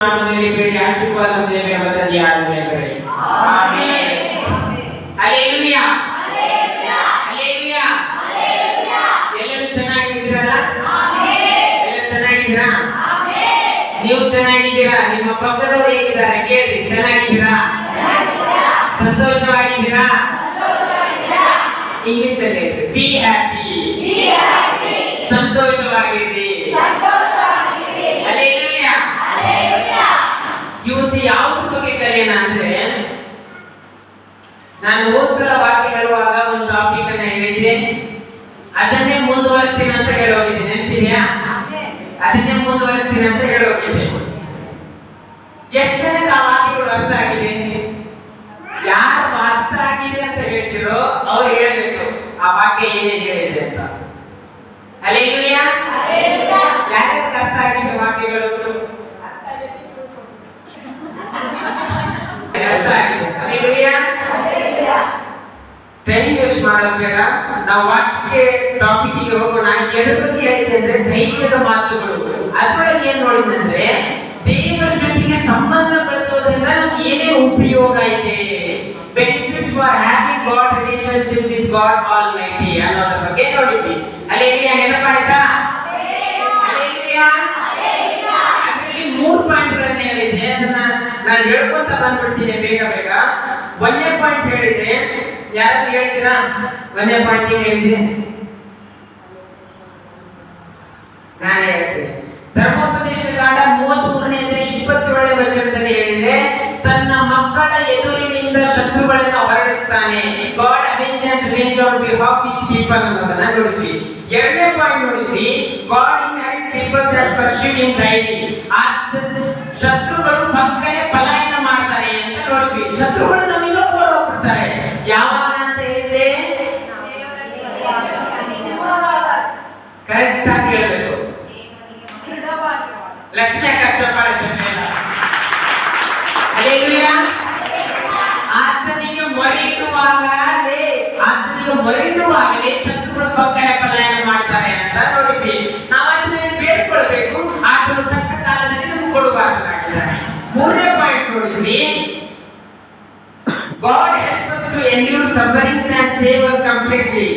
ಬೇಡಿ ಆಶೀರ್ವಾದ ದೇವರ ಬದಲಿ ದೇವರೇ ಆಮೆನ್. ಹಲ್ಲೆಲೂಯಾ ಹಲ್ಲೆಲೂಯಾ ಎಲ್ಲರೂ ಚೆನ್ನಾಗಿದ್ದೀರಲ್ಲ? ಎಲ್ಲರೂ ಚೆನ್ನಾಗಿದ್ದೀರಾ? ನೀವು ಚೆನ್ನಾಗಿದ್ದೀರಾ? ನಿಮ್ಮ ಪಕ್ಕದವರು ಹೇಗಿದ್ದಾರೆ? ಕೇಳಿ ಚೆನ್ನಾಗಿದ್ದೀರಾ? ಸಂತೋಷವಾಗಿದ್ದೀರಾ? ನಾನು ಹೋದ್ಸಲ ವಾಕ್ಯ ಹೇಳುವಾಗ ಒಂದು ಟಾಪಿಕ್ ಅನ್ನ ಹೇಳಿದ್ದೆ. ಅದನ್ನೇ ಮುಂದುವರಿಸ್ತೀನಿ ಅಂತ ಹೇಳೋಗಿದ್ದೆ ನೆನಪಿದೆಯಾ? ಅದನ್ನೇ ಮುಂದುವರಿಸ್ತೀನಿ ಅಂತ ಹೇಳೋಗಿದ್ದೆ ಎಷ್ಟು ಜನಕ್ಕೆ ಆ ವಾಕ್ಯಗಳು ಅರ್ಥ ಆಗಿದೆ? ಯಾರು ಅರ್ಥ ಆಗಿದೆ ಅಂತ ಹೇಳ್ತಿರೋ ಅವ್ರು ಹೇಳ್ಬೇಕು. ಆ ವಾಕ್ಯ ಏನೇನು ಹೇಳಿದೆ ಅಂತ. ಇಲ್ಲ ಯಾರ್ಯಾರಿಗೆ ಅರ್ಥ ಆಗಿದೆ ವಾಕ್ಯಗಳು? ಟೈಮ್ ವೇಸ್ಟ್ ಮಾಡೋದು ನಾವು ವಾಕ್ಯ ಟಾಪಿಕ್ಗೆ ಹೋಗೋಣ. ಎರಡು ಬಗ್ಗೆ ಹೇಳಿದೆ ಅಂದ್ರೆ ಧೈರ್ಯದ ಮಾತುಗಳು. ಅದರೊಳಗೆ ಏನ್ ನೋಡಿದಂದ್ರೆ ದೇವರ ಜೊತೆಗೆ ಸಂಬಂಧ ಬೆಳೆಸೋದ್ರಿಂದ ನಮ್ಗೆ ಏನೇ ಉಪಯೋಗ ಇದೆ. Benefits for happy god relationship with god almighty ಅನ್ನೋದ್ರ ಬಗ್ಗೆ ನೋಡಿದ್ವಿ. ಅಲ್ಲಿ ನೆನಪಾಯ್ತಾ. ಅದ್ರಲ್ಲಿ ಮೂರು ಪಾಯಿಂಟ್ಗಳನ್ನ ಹೇಳಿದ್ದೆ. ಅದನ್ನ ನಾನು ಹೇಳ್ಕೊಂತ ಬಂದ್ಬಿಡ್ತೀನಿ ಬೇಗ ಬೇಗ. ಒಂದನೇ ಪಾಯಿಂಟ್ ಹೇಳಿದ್ರೆ ಯಾರು ಹೇಳ್ತೀರಾ? ಒಂದನೇ ಪಾಯಿಂಟ್ ಹೇಳಿದ್ರೆ? ಹೇಳ್ತೀನಿ. ಧರ್ಮೋಪದೇಶಕಾಂಡ ಮೂವತ್ತ್ ಮೂರನೇ ಇಪ್ಪತ್ತೇಳನೇ ವಚನದಲ್ಲಿ ಹೇಳಿದ್ರೆ, ತನ್ನ ಮಕ್ಕಳ ಎದುರಿನಿಂದ ಶತ್ರುಗಳನ್ನು ಹೊರಡಿಸ್ತಾನೆ. God avenge and range on his people ಅನ್ನೋದನ್ನ ನೋಡಿದ್ವಿ. ಎರಡನೇ ಪಾಯಿಂಟ್ ನೋಡಿದ್ವಿ. God in hurry people that daily ಶತ್ರುಗಳು ಪಕ್ಕನೆ ಪಲಾಯನ ಮಾಡ್ತಾರೆ ಅಂತ ನೋಡಿದ್ವಿ. ಶತ್ರುಗಳು ನಮ್ಮಿಂದ ಯಾವಾಗ ಅಂತ ಹೇಳಿದ್ರೆ? ಕರೆಕ್ಟ್ ಆಗಿ ಹೇಳ್ಬೇಕು. ಲಕ್ಷ್ಮಿ ಅಕ್ಕ ಚಪ್ಪಾಳೆ. ಆತನಿಗೆ ಮೊರೆಯಿಡುವಾಗಲೇ ಆತನಿಗೆ ಮೊರೆಯಿಡುವಾಗಲೇ ಶತ್ರುಗಳು ಪಕ್ಕನೆ ಪಲಾಯನ ಮಾಡ್ತಾರೆ ಅಂತ ನೋಡಿದ್ವಿ ನಾವು ಅದನ್ನ ಬೇಡ್ಕೊಳ್ಬೇಕು ಆತನು ತಕ್ಕ ಕಾಲದಲ್ಲಿ ನಮ್ಗೆ ಕೊಡುವಾಗ ಮೂರನೇ ಪಾಯಿಂಟ್ ನೋಡಿದ್ವಿ. God help us to endure sufferings and save us completely.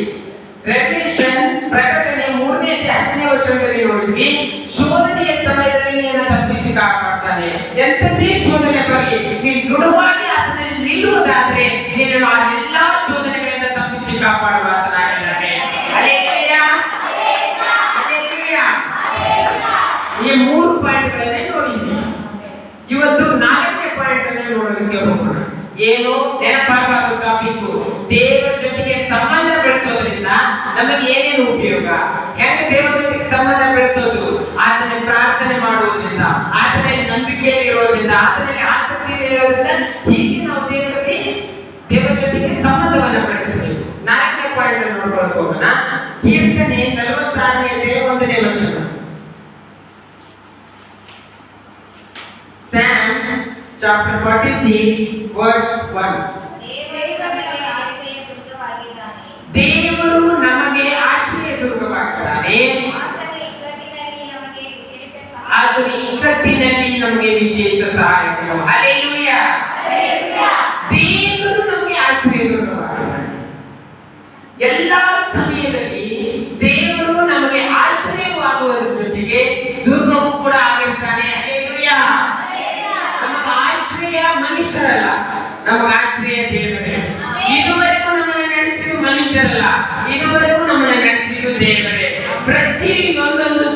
Revelation ಪ್ರಕಟಣೆ ಮೂರನೇ ಹತ್ತನೇ ವಚನದಲ್ಲಿ ನೋಡಿದ್ವಿ, ಶೋಧನೆಯ ಸಮಯದಲ್ಲಿ ನೀನು ತಪ್ಪಿಸಿ ಕಾಪಾಡ್ತಾನೆ. ಎಂಥದ್ದೇ ಶೋಧನೆ ಬರಲಿ ನೀನು ದೃಢವಾಗಿ ಆತನಲ್ಲಿ ನಿಲ್ಲುವುದಾದ್ರೆ ನೀನು ಆ ಎಲ್ಲಾ ಶೋಧನೆಗಳಿಂದ ತಪ್ಪಿಸಿ ಕಾಪಾಡುವ ಆತನಾಗಿದ್ದಾನೆ. ಈ ಮೂರು ಪಾಯಿಂಟ್ಗಳನ್ನೇ ನೋಡಿದ್ವಿ. ಇವತ್ತು ನಾಲ್ಕನೇ ಪಾಯಿಂಟ್ ನೋಡೋದಕ್ಕೆ ಹೋಗೋಣ. ಏನು ನೆನಪಾಗಬಾರ್ದು ಟಾಪಿಕ್ ದೇವರ ಜೊತೆಗೆ ಸಂಬಂಧ ಬೆಳೆಸೋದ್ರಿಂದ ನಮಗೆ ಏನೇನು ಉಪಯೋಗ? ಹೆಂಗೆ ದೇವರ ಜೊತೆಗೆ ಸಂಬಂಧ ಬೆಳೆಸೋದು? ಆತನ ಪ್ರಾರ್ಥನೆ ಮಾಡುವುದರಿಂದ, ಆತನಲ್ಲಿ ನಂಬಿಕೆಯಲ್ಲಿ ಇರೋದ್ರಿಂದ, ಆತನಲ್ಲಿ ಆಸಕ್ತಿ ಇರೋದ್ರಿಂದ ಹೀಗೆ ನಾವು ದೇವರಲ್ಲಿ ದೇವರ ಜೊತೆಗೆ ಸಂಬಂಧವನ್ನ ಬೆಳೆಸಬೇಕು. ನಾಲ್ಕನೇ ಪಾಯಿಂಟ್ ನೋಡ್ಕೊಳಕ್ ಹೋಗೋಣ. ಕೀರ್ತನೆ ನಲವತ್ತಾರನೇ ಒಂದನೇ ವಚನ. Psalms chapter 46 verse 1 ದೇವರು ನಮಗೆ ಆಶ್ರಯ ದುರ್ಗವಾಗಿದ್ದಾನೆ. ಆದರೆ ಇಕ್ಕಟ್ಟಿನಲ್ಲಿ ನಮಗೆ ವಿಶೇಷ ಸಹಾಯಕರು. ಹಲ್ಲೆಲೂಯ ದೇವರು ನಮಗೆ ಆಶ್ರಯ ದುರ್ಗವಾಗಿದ್ದಾನೆ. ಎಲ್ಲಾ ಮನುಷ್ಯರಲ್ಲ. ನಮಗೆ ಆಶ್ರಯ ದೇವರೇ ಇದುವರೆಗೂ ನಮ್ಮನ್ನು ನಡೆಸಿದ ಮನುಷ್ಯರಲ್ಲ. ಇದುವರೆಗೂ ನಮ್ಮನ್ನು ನಡೆಸಿದ ದೇವರೇ. ಪ್ರತಿಯೊಂದೊಂದು ಸಮಯವು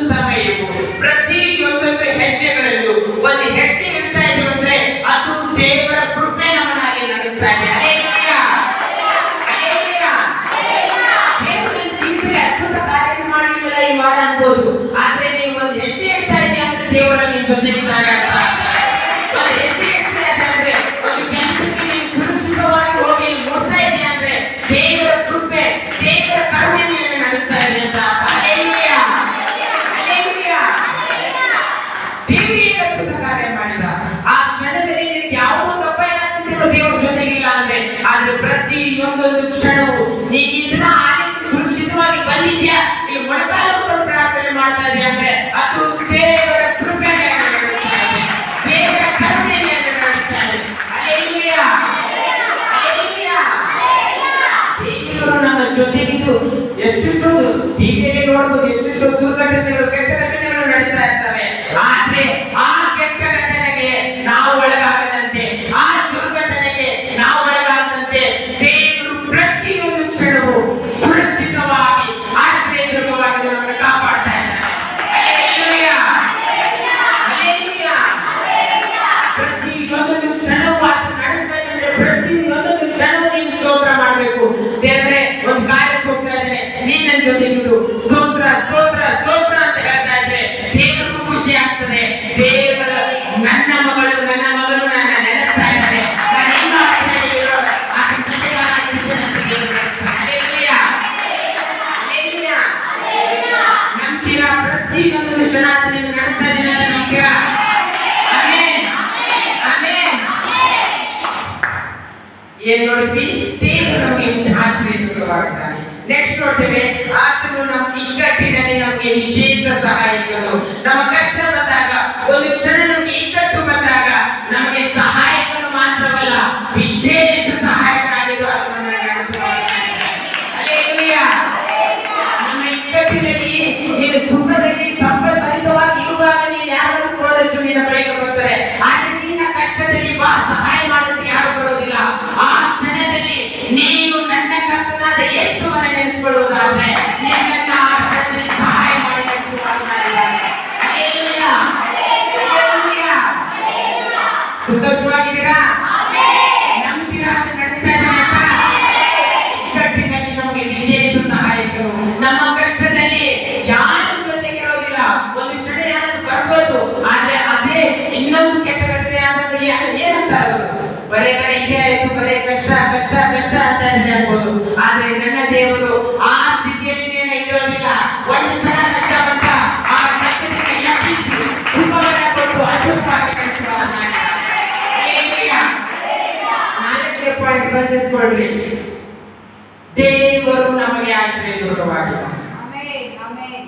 Amen.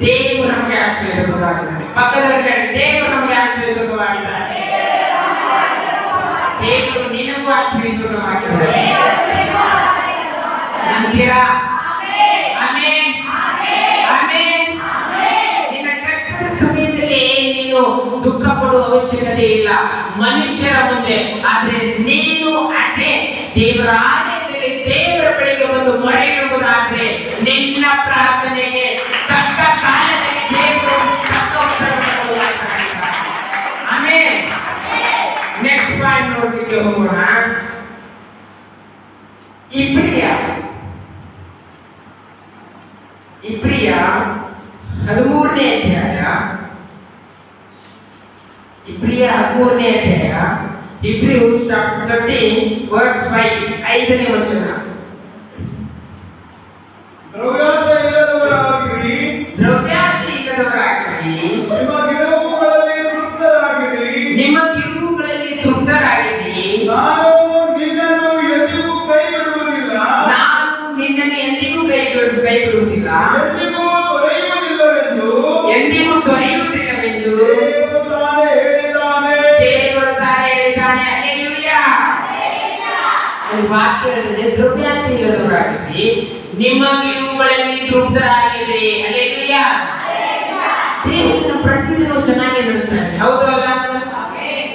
ದೇವರು ನಮಗೆ ಆಶ್ರಯ ದುರ್ಗವಾಗಿದ್ದಾನೆ ಪಕ್ಕದಲ್ಲಿ ದೇವರು ನಮಗೆ ಆಶ್ರಯ ದುರ್ಗವಾಗಿದ್ದಾನೆ ದೇವರು ನಿನಗೂ ಆಶ್ರಯ ದುರ್ಗವಾಗಿದ್ದಾನೆ ನಂಬ್ತೀರಾ ದುಃಖ ಪಡುವ ಅವಶ್ಯಕತೆ ಇಲ್ಲ. ಮನುಷ್ಯರ ಮುಂದೆ ಆದ್ರೆ ನೀನು ಅದೇ ದೇವರ ಆಲಯದಲ್ಲಿ ದೇವರ ಬಳಿಗೆ ಬಂದು ಮೊರೆಯಿಡುವುದಾದ್ರೆ ನಿನ್ನ ಪ್ರಾರ್ಥನೆಗೆ ತಕ್ಕ ಕಾಲದಲ್ಲಿ ದೇವರು ತಕ್ಕ ಉತ್ತರವನ್ನು ಕೊಡುವಾತನಾಗಿದ್ದಾನೆ. ಆಮೆನ್ ನೆಕ್ಸ್ಟ್ ಪಾಯಿಂಟ್ ನೋಡ್ಲಿಕ್ಕೆ ಹೋಗೋಣ ಇಬ್ರಿಯ ಇಬ್ರಿಯ ಹದಿಮೂರನೇ ಅಧ್ಯಾಯ ಇಬ್ರಿಯ ಹದಿಮೂರನೇ ಅಧ್ಯಾಯ ಇಬ್ರಿಯು ತರ್ಟೀನ್ ವರ್ಡ್ಸ್ ಫೈವ್ ಐದನೇ ವಚನ ವಾಕ್ಯ ಹೇಳ್ತದೆ ನಿಮಗೆ ನಿಮಗಿರುವುಗಳಲ್ಲಿ ತೃಪ್ತರಾಗಿರಿ. ಅಲ್ಲೆಲೂಯ ದೇವರನ್ನ ಪ್ರತಿದಿನ ಚೆನ್ನಾಗಿ ನಡೆಸ್ತಾರೆ. ಹೌದು ಅಲ್ಲ?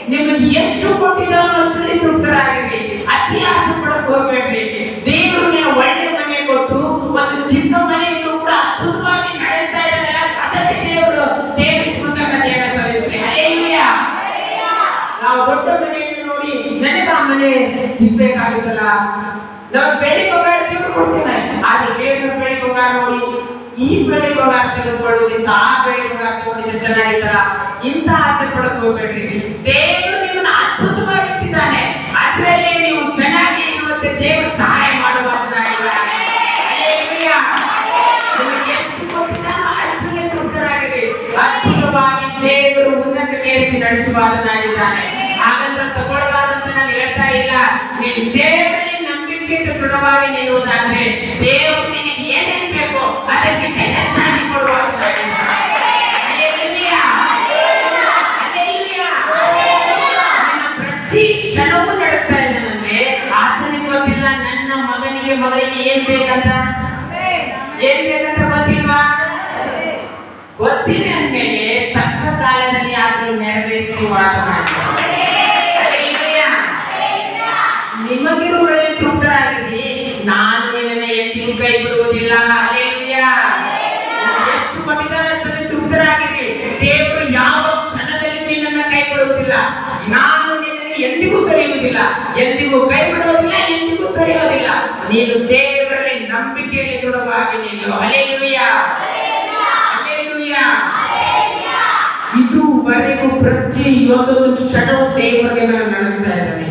ನಿಮಗೆ ಎಷ್ಟು ಕೊಟ್ಟಿದ್ದಾನೋ ಅಷ್ಟರಲ್ಲಿ ತೃಪ್ತರಾಗಿರಿ. ಅತಿ ಆಸೆ ಪಡಕ್ ಹೋಗ್ಬೇಡ್ರಿ. ದೇವರು ನೀವು ಒಳ್ಳೆ ಮನೆ ಕೊಟ್ಟು, ಒಂದು ಚಿಕ್ಕ ಮನೆ ಇದ್ದು ಕೂಡ ಅದ್ಭುತವಾಗಿ ನಡೆಸ್ತಾ ಇದ್ದಾರೆ ಅದಕ್ಕೆ ದೇವರು ದೇವರ ಕೃತಜ್ಞತೆಯನ್ನು ಸಲ್ಲಿಸ್ರಿ. ಅಲ್ಲೆಲೂಯ ನಾವು ದೊಡ್ಡ ಮನೆಯನ್ನು ನನಗೆ ಆ ಮನೆ ಸಿಗ್ಬೇಕಾಗುತ್ತಲ್ಲ. ನಾವು ಬೆಳಿ ಬಂಗಾರ ದೇವ್ರು ಕೊಡ್ತೇನೆ. ಆದ್ರೆ ದೇವ್ರ ಬೆಳಿ ಬಂಗಾರ ನೋಡಿ. ಈ ಬೆಳಿ ಬಂಗಾರ ತೆಗೆದುಕೊಳ್ಳುವುದಕ್ಕಿಂತ ಆ ಬೆಳಿ ಬಂಗಾರ ತಗೊಂಡಿದ್ರೆ ಚೆನ್ನಾಗಿದ್ದಲ್ಲ ಇಂಥ ಆಸೆ ಪಡಕ್ ಹೋಗ್ಬೇಡ್ರಿ. ದೇವರು ನಿಮ್ಮನ್ನ ಅದ್ಭುತವಾಗಿ ಇಟ್ಟಿದ್ದಾನೆ. ಅದರಲ್ಲಿ ನೀವು ಚೆನ್ನಾಗಿ ಇರುವಂತೆ ದೇವರು ಸಹಾಯ ಮಾಡುವಂತಾಗಿದ್ದಾನೆ ಎಷ್ಟು ಅದ್ಭುತವಾಗಿ ದೇವರು ಉನ್ನತ ನಡೆಸುವಾದನಾಗಿದ್ದಾನೆ ಹಾಗಂತ ನೀನು ದೇವರಲ್ಲಿ ನಂಬಿಕೆ ಇಟ್ಟು ದೃಢವಾಗಿ ನಿಲ್ಲುವುದಾದ್ರೆ ದೇವರು ನಿನಗೆ ಏನೇನ್ ಬೇಕೋ ಅದಕ್ಕಿಂತ ಹೆಚ್ಚಾಗಿ ಕೊಡುವಾಗ ಪ್ರತಿ ಕ್ಷಣವೂ ನಡೆಸ್ತಾ ಇದ್ದಾನಂದ್ರೆ ಆತನಿಗೆ ನನ್ನ ಮಗನಿಗೆ ಮಗಳಿಗೆ ಏನ್ ಬೇಕಂತ? ಏನ್ ಬೇಕಂತ ಗೊತ್ತಿಲ್ವಾ? ಗೊತ್ತಿದೆ ಅಂದ್ಮೇಲೆ ತಕ್ಕ ಕಾಲದಲ್ಲಿ ಆದರೂ ನೆರವೇರಿಸುವಾಗ ನಿಮಗಿರುವಲ್ಲಿ ತೃಪ್ತರಾಗಿರಿ ನಾನು ನಿನ್ನ ಎತ್ತಿನ ಕೈ ಬಿಡುವುದಿಲ್ಲ. ಎಷ್ಟು ಕೊಟ್ಟಿದ್ದಾರೆ ಅಷ್ಟರಲ್ಲಿ ತೃಪ್ತರಾಗಿರಿ ದೇವರು ಯಾವ ಕ್ಷಣದಲ್ಲಿ ನಿನ್ನನ್ನು ಕೈ ಬಿಡುವುದಿಲ್ಲ. ನಾನು ನಿನ್ನನ್ನು ಎಂದಿಗೂ ಕರೆಯುವುದಿಲ್ಲ ಎಂದಿಗೂ ಕೈ ಬಿಡುವುದಿಲ್ಲ ಎಂದಿಗೂ ಕರೆಯುವುದಿಲ್ಲ ನೀನು ದೇವರಲ್ಲಿ ನಂಬಿಕೆಯಲ್ಲಿ ದೃಢವಾಗಿ ನೀನು ಅಲೆಲುಯ್ಯ ಅಲೆಲುಯ್ಯ ಇದುವರೆಗೂ ಪ್ರತಿಯೊಂದೊಂದು ಕ್ಷಣವು ದೇವರಿಗೆ ನಾನು ನಡೆಸ್ತಾ ಇದ್ದಾನೆ.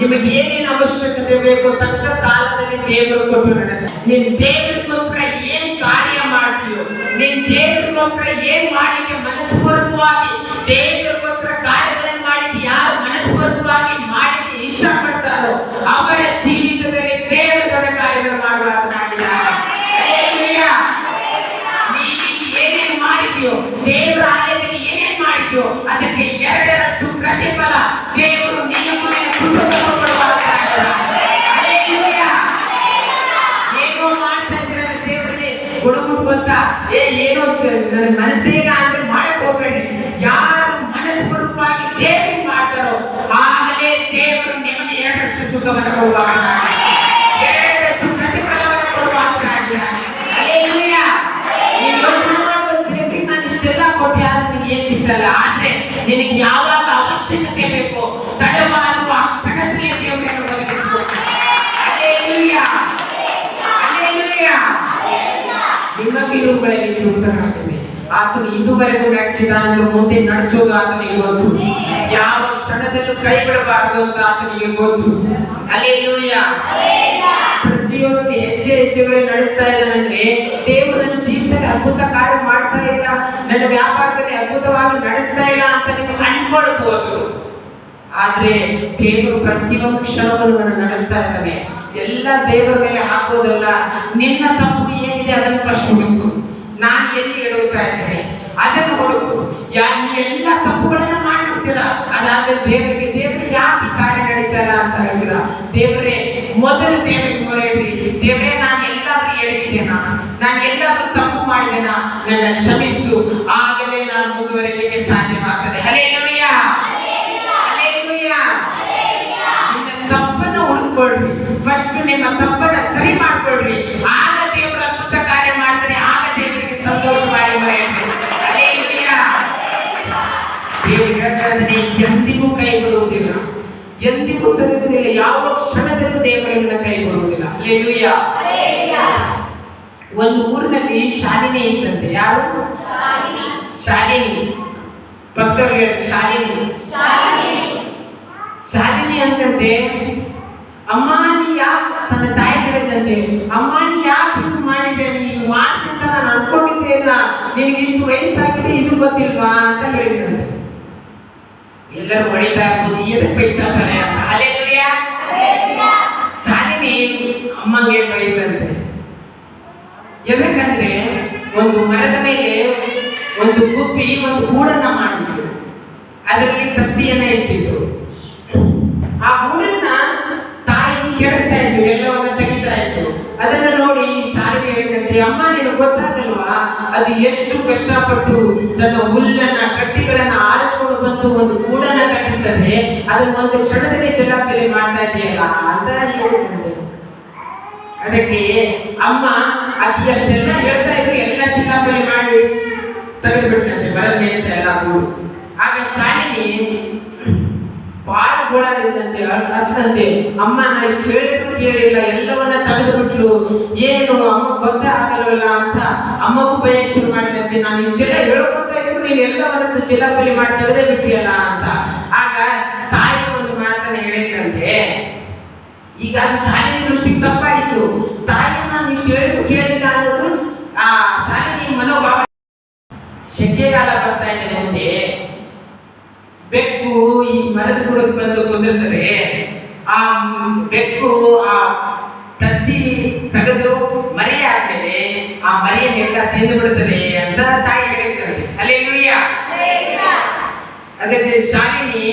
ನಿಮಗೆ ಏನೇನು ಅವಶ್ಯಕತೆ ಬೇಕು ತಕ್ಕ ಕಾಲದಲ್ಲಿ ದೇವರು ಕೊಟ್ಟು ನಡೆಸ. ನೀನ್ ದೇವರಿಗೋಸ್ಕರ ಏನ್ ಕಾರ್ಯ ಮಾಡ್ತೀಯೋ, ನೀನ್ ದೇವರಿಗೋಸ್ಕರ ಏನ್ ಮಾಡಲಿಕ್ಕೆ ಮನಸ್ಪೂರ್ವಕವಾಗಿ ದೇವರಿಗೋಸ್ಕರ ಪ್ರತಿಫಲವನ್ನು ಕೊಡುವಾಗ ಹಲ್ಲೆಲೂಯಾ. ನೀನು ಯೋಚನೆ ಮಾಡ್ಬೋದು, ದೇವ್ರಿಗೆ ನಾನು ಇಷ್ಟೆಲ್ಲ ಕೊಟ್ಟೆ ಆದ್ರೆ ನಿನಗೆ ಏನ್ ಸಿಗ್ತಲ್ಲ ಆದ್ರೆ ನಿನಗೆ ಯಾವಾಗ ಅವಶ್ಯಕತೆ ಬೇಕು ಆ ಕ್ಷಣದಲ್ಲಿ ದೇವರನ್ನು. ಹಲ್ಲೆಲೂಯಾ. ನಿಮ್ಮ ಬೀರುಗಳಲ್ಲಿ ಉತ್ತರವಾಗಿದೆ ಆತನು ಇದುವರೆಗೂ ನಡೆಸಿದ ಮುಂದೆ ನಡೆಸೋದು ಆತನಿಗೆ ಗೊತ್ತು ಯಾವ ಕ್ಷಣದಲ್ಲೂ ಕೈ ಬಿಡಬಾರದು ಅಂತ ಆತನಿಗೆ ಗೊತ್ತು. ಅಲ್ಲೇಲೂಯ ಪ್ರತಿಯೊಂದು ಹೆಜ್ಜೆ ಹೆಜ್ಜೆಗಳು ನಡೆಸ್ತಾ ಇದ್ದಾನಂದ್ರೆ ದೇವರು ನನ್ನ ಜೀವಿತದಲ್ಲಿ ಅದ್ಭುತ ಕಾರ್ಯ ಮಾಡ್ತಾ ಇಲ್ಲ. ನನ್ನ ವ್ಯಾಪಾರದಲ್ಲಿ ಅದ್ಭುತವಾಗಿ ನಡೆಸ್ತಾ ಇಲ್ಲ ಅಂತ ನೀವು ಅನ್ಕೊಳ್ಬಹುದು ಆದ್ರೆ ದೇವರು ಪ್ರತಿಯೊಂದು ಕ್ಷಣವನ್ನು ನನ್ನ ನಡೆಸ್ತಾ ಇದ್ದಾನೆ. ಎಲ್ಲ ದೇವರ ಮೇಲೆ ಹಾಕೋದಲ್ಲ, ನಿನ್ನ ತಪ್ಪು ಏನಿದೆ ಅದನ್ನು ಫಸ್ಟ್ ಹುಡುಕು. ನಾನು ಎಲ್ಲಿ ಎಡುತ್ತಾ ಇದ್ದೇನೆ? ಅದನ್ನು ಹುಡುಕು. ಯಾ ಎಲ್ಲ ತಪ್ಪುಗಳನ್ನ ಮಾಡಿರ್ತೀರ ಅದಾದ್ರೆ ದೇವರಿಗೆ ದೇವರು ಯಾಕೆ ಕಾರ್ಯ ನಡೀತಾರ ಅಂತ ಹೇಳ್ತೀರಾ? ದೇವರೇ, ಮೊದಲು ದೇವರಿಗೆ ಮೊರೆ ದೇವರೇ, ನಾನು ಎಲ್ಲಾದ್ರೂ ಹೇಳಿದ್ದೇನಾ ನಾನು ಎಲ್ಲಾದ್ರೂ ತಪ್ಪು ಮಾಡಿದೆನಾ? ನನ್ನ ಕ್ಷಮಿಸು. ಆಗಲೇ ನಾನು ಎಂದಿಗೂ ತಲುಪುವುದಿಲ್ಲ ಯಾವ ಕ್ಷಣದಲ್ಲೂ ದೇವರನ್ನ ಕೈ ಬಿಡುವುದಿಲ್ಲ. ಒಂದು ಊರಿನಲ್ಲಿ ಶಾಲಿನಿ ಇತ್ತಂತೆ ಯಾರು? ಶಾಲಿನಿ. ಭಕ್ತರು ಹೇಳಿ ಶಾಲಿನಿ. ಶಾಲಿನಿ. ಅಂತಂತೆ ಅಮ್ಮ ನೀ ಯಾಕೆ ತನ್ನ ತಾಯಿ ಹೇಳಿದಂತೆ ಅಮ್ಮ ನೀ ಯಾಕೆ ಇದು ಮಾಡಿದೆ? ನೀನು ಮಾಡ್ತಿದ್ದ ನಾನು ಅನ್ಕೊಂಡಿದ್ದೇನ ನಿನಗೆ ಇಷ್ಟು ವಯಸ್ಸಾಗಿದೆ ಇದು ಗೊತ್ತಿಲ್ವಾ? ಅಂತ ಹೇಳಿದಂತೆ ಎಲ್ಲರೂ ಹೊಡಿತಾ ಇರ್ಬೋದು. ಎದಕ್ಕೆ ಬೈತಾ ತಾನೆ ಅಂತ? ಅಲ್ಲೇಲೂಯಾ ಶಾಲಿನಿ ಅಮ್ಮಂಗೆ ಬೈತಂತೆ ಎದಕ್ಕಂದ್ರೆ ಒಂದು ಮರದ ಮೇಲೆ ಒಂದು ಗುಬ್ಬಿ ಒಂದು ಗೂಡನ್ನ ಮಾಡಿದ್ರು. ಅದರಲ್ಲಿ ತತ್ತಿಯನ್ನ ಇಟ್ಟಿದ್ರು. ಆ ಗೂಡನ್ನ ತಾಯಿ ಕೆಡಿಸ್ತಾ ಇದ್ರು ಎಲ್ಲವನ್ನ ತೆಗಿತಾ ಇದ್ರು ಅದನ್ನ ನೋಡಿ ಶಾಲೆಗೆ ಹೇಳಿದಂತೆ ಅಮ್ಮ ನೀನು ಗೊತ್ತಾಗಲ್ವಾ? ಅದು ಎಷ್ಟು ಕಷ್ಟಪಟ್ಟು ತನ್ನ ಹುಲ್ಲನ್ನ ಕಟ್ಟಿಗಳನ್ನ ಆರಿಸ್ಕೊಂಡು ಬಂದು ಒಂದು ಕೂಡನ ಕಟ್ಟಿರ್ತದೆ. ಅದನ್ನ ಒಂದು ಕ್ಷಣದಲ್ಲಿ ಚೆಲ್ಲಾಪಿಲ್ಲಿ ಮಾಡ್ತಾ ಇದೆಯಲ್ಲ ಅಂತ ಹೇಳಿದಂತೆ ಅದಕ್ಕೆ ಅಮ್ಮ ಅಕ್ಕಿ ಅಷ್ಟೆಲ್ಲ ಹೇಳ್ತಾ ಇದ್ರು, ಎಲ್ಲ ಚಿಲ್ಲಾಪಲ್ಲಿ ಮಾಡಿ ತೆಗೆದು ಮರದ ಮೇಲೆ ಅಂತ ಎಲ್ಲ ಗೂಡು ಆಗ ಶಾಲಿನಿ ಬಹಳ ಗೋಳಾಡಿದಂತೆ ಅರ್ಥದಂತೆ ಅಮ್ಮ, ನಾ ಇಷ್ಟು ಹೇಳಿದ್ರು ಕೇಳಿಲ್ಲ, ಎಲ್ಲವನ್ನ ತೆಗೆದು ಬಿಟ್ಲು ಏನು, ಅಮ್ಮ ಗೊತ್ತೇ ಆಗಲ್ವಲ್ಲ ಅಂತ ಅಮ್ಮಗೂ ಭಯ ಶುರು ಮಾಡಿದಂತೆ ನಾನು ಇಷ್ಟೆಲ್ಲ ಹೇಳ್ಕೊಂತ ನೀನು ಎಲ್ಲವನ್ನ ಚಿಲ್ಲಾಪಲ್ಲಿ ಮಾಡಿ ತೆಗೆದೇ ಬಿಟ್ಟಿಯಲ್ಲ ಅಂತ. ಆಗ ತಾಯಿ ಒಂದು ಮಾತನ್ನು ಹೇಳಿದ್ರಂತೆ. ಈಗ ಅದು ಶಾಲೆಯ ದೃಷ್ಟಿಗೆ ತಪ್ಪಾಯಿತು. ತಾಯಿಯನ್ನ ನಾನು ಇಷ್ಟು ಹೇಳಿ ಕೇಳಿಲ್ಲ ಅನ್ನೋದು, ಆ ಶಾಲೆಯ ಮನೋಭಾವ ಶೆಕೆಗಾಲ ಬರ್ತಾ ಇದೆ ಮುಂದೆ ಬೆಕ್ಕು ಈ ಮರದ ಬುಡಕ್ಕೆ ಬಂದು ಕುಂದಿರ್ತದೆ. ಆ, ಬೆಕ್ಕು ಆ ತತ್ತಿ ತೆಗೆದು ಮರಿ ಆದ್ಮೇಲೆ ಆ ಮರಿಯನ್ನೆಲ್ಲ ತಿಂದು ಬಿಡುತ್ತದೆ ಅಂತ ತಾಯಿ ಹೇಳಿದ್ರಂತೆ ಅಲ್ಲೆಲ್ಲೂಯ್ಯ ಅದಕ್ಕೆ ಶಾಲಿನಿ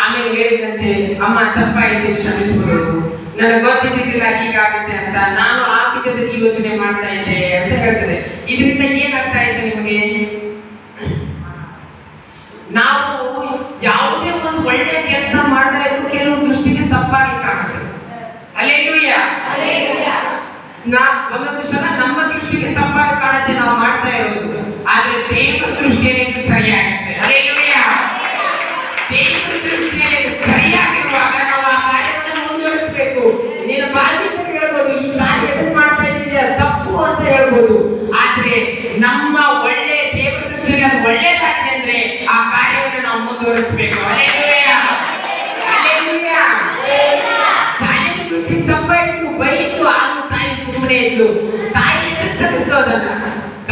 ಆಮೇಲೆ ಹೇಳಿದಂತೆ, ಅಮ್ಮ, ತಪ್ಪಾಯಿತು ಕ್ಷಮಿಸಬಹುದು ನನಗೆ ಗೊತ್ತಿದ್ದಿಲ್ಲ ಹೀಗಾಗುತ್ತೆ ಅಂತ ನಾನು ಆ ವಿಧದಲ್ಲಿ ಯೋಚನೆ ಮಾಡ್ತಾ ಇದ್ದೆ ಅಂತ ಹೇಳ್ತದೆ. ಇದರಿಂದ ಏನಾಗ್ತಾ ಇದೆ ನಿಮಗೆ? ನಾವು ಯಾವುದೇ ಒಂದು ಒಳ್ಳೆಯ ಕೆಲಸ ಮಾಡದೇ ಇದ್ರು ಕೆಲವು ದೃಷ್ಟಿಗೆ ತಪ್ಪಾಗಿ ಕಾಣುತ್ತೆ. ಅಲ್ಲೇಲೂಯ್ಯ? ನಾ ಒಂದೊಂದು ಸಲ ನಮ್ಮ ದೃಷ್ಟಿಗೆ ತಪ್ಪಾಗಿ ಕಾಣುತ್ತೆ ನಾವು ಮಾಡ್ತಾ ಇರೋದು. ಆದ್ರೆ ದೇವರ ದೃಷ್ಟಿಯಲ್ಲಿ ಇದು ಸರಿಯಾಗುತ್ತೆ ಅಲ್ಲೇಲೂಯ್ಯ? ದೇವರ ನೀನು ಬಾಲ್ಯದಲ್ಲಿ ಹೇಳ್ಬೋದು. ಈ ಕಾರ್ಯ ಎದುರು ಮಾಡ್ತಾ ಅದು ತಪ್ಪು ಅಂತ ಹೇಳ್ಬೋದು. ಆದ್ರೆ ನಮ್ಮ ಒಳ್ಳೆ ದೇವರ ದೃಷ್ಟಿಯಲ್ಲಿ ಅದು ಒಳ್ಳೇದಾಗಿದೆ ಅಂದ್ರೆ ಆ ಕಾರ್ಯವನ್ನು ನಾವು ಮುಂದುವರಿಸಬೇಕು. ಶಾಲೆಯ ದೃಷ್ಟಿ ತಪ್ಪಾಯ್ತು ಬೈತು ಆದ್ರೂ ತಾಯಿ ಸುಮ್ಮನೆ ಇದ್ಲು. ತಾಯಿ ತೆಗೆದ್ಲು ಅದನ್ನ.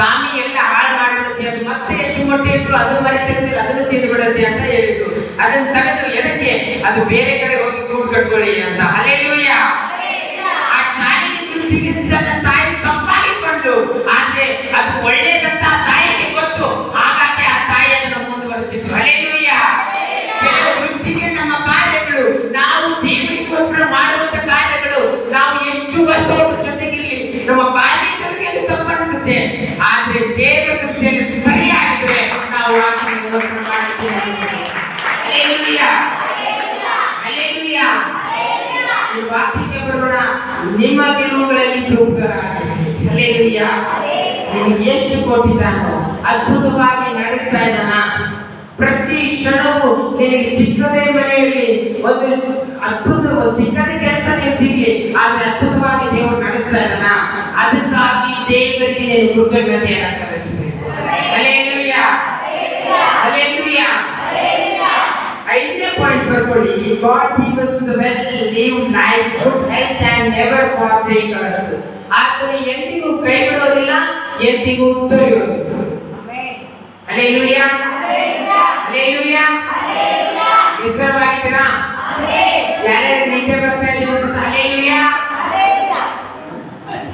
ಕಾಮಿ ಎಲ್ಲ ಹಾಳು ಮಾಡಿಬಿಡುತ್ತೆ. ಅದು ಮತ್ತೆ ಎಷ್ಟು ಮೊಟ್ಟೆ ಇಟ್ರು ಅದು ಮನೆ ತೆಗೆದಿಲ್ಲ ಅದನ್ನು ತಿಂದು ಬಿಡುತ್ತೆ ಅಂತ ಹೇಳಿದ್ರು ಅದನ್ನು ತೆಗೆದು ಎದಕ್ಕೆ? ಅದು ಬೇರೆ ಕಡೆ ಹೋಗಿ ಗೂಡು ಕಟ್ಕೊಳ್ಳಿ ಅಂತ. Alleluia hallelujah. ನಿಮಗೆ ಎಷ್ಟು ಕೊಟ್ಟಿದ್ದಾನೋ ಅದ್ಭುತವಾಗಿ ನಡೆಸ್ತಾ ಇದ್ದಾನ? ಪ್ರತಿ ಕ್ಷಣವೂ ನಿನಗೆ ಚಿಕ್ಕದೇ ಮನೆಯಲ್ಲಿ ಒಂದು ಅದ್ಭುತ ಚಿಕ್ಕದೇ ಕೆಲಸ ಸಿಗಲಿ, ಆದ್ರೆ ಅದ್ಭುತವಾಗಿ ದೇವರು ನಡೆಸ್ತಾ ಇದ್ದಾನ? ಅದಕ್ಕಾಗಿ ದೇವರಿಗೆ ನೀನು ಕೃತಜ್ಞತೆಯನ್ನು ಬರ್ಕೊಳ್ಳಿ god gives well live life good health and never forsake us. ಆತನು ಎಂದಿಗೂ ಕೈ ಬಿಡೋದಿಲ್ಲ ಎಂದಿಗೂ ತೊರೆಯೋದಿಲ್ಲ ಹಲ್ಲೆಲೂಯಾ ಹಲ್ಲೆಲೂಯಾ ಎಚ್ಚರವಾಗಿದ್ದೀರಾ ಯಾರ್ಯಾರು ನಿದ್ದೆ ಬರ್ತಾ ಇದೆ ಅನ್ಸುತ್ತೆ ಹಲ್ಲೆಲೂಯಾ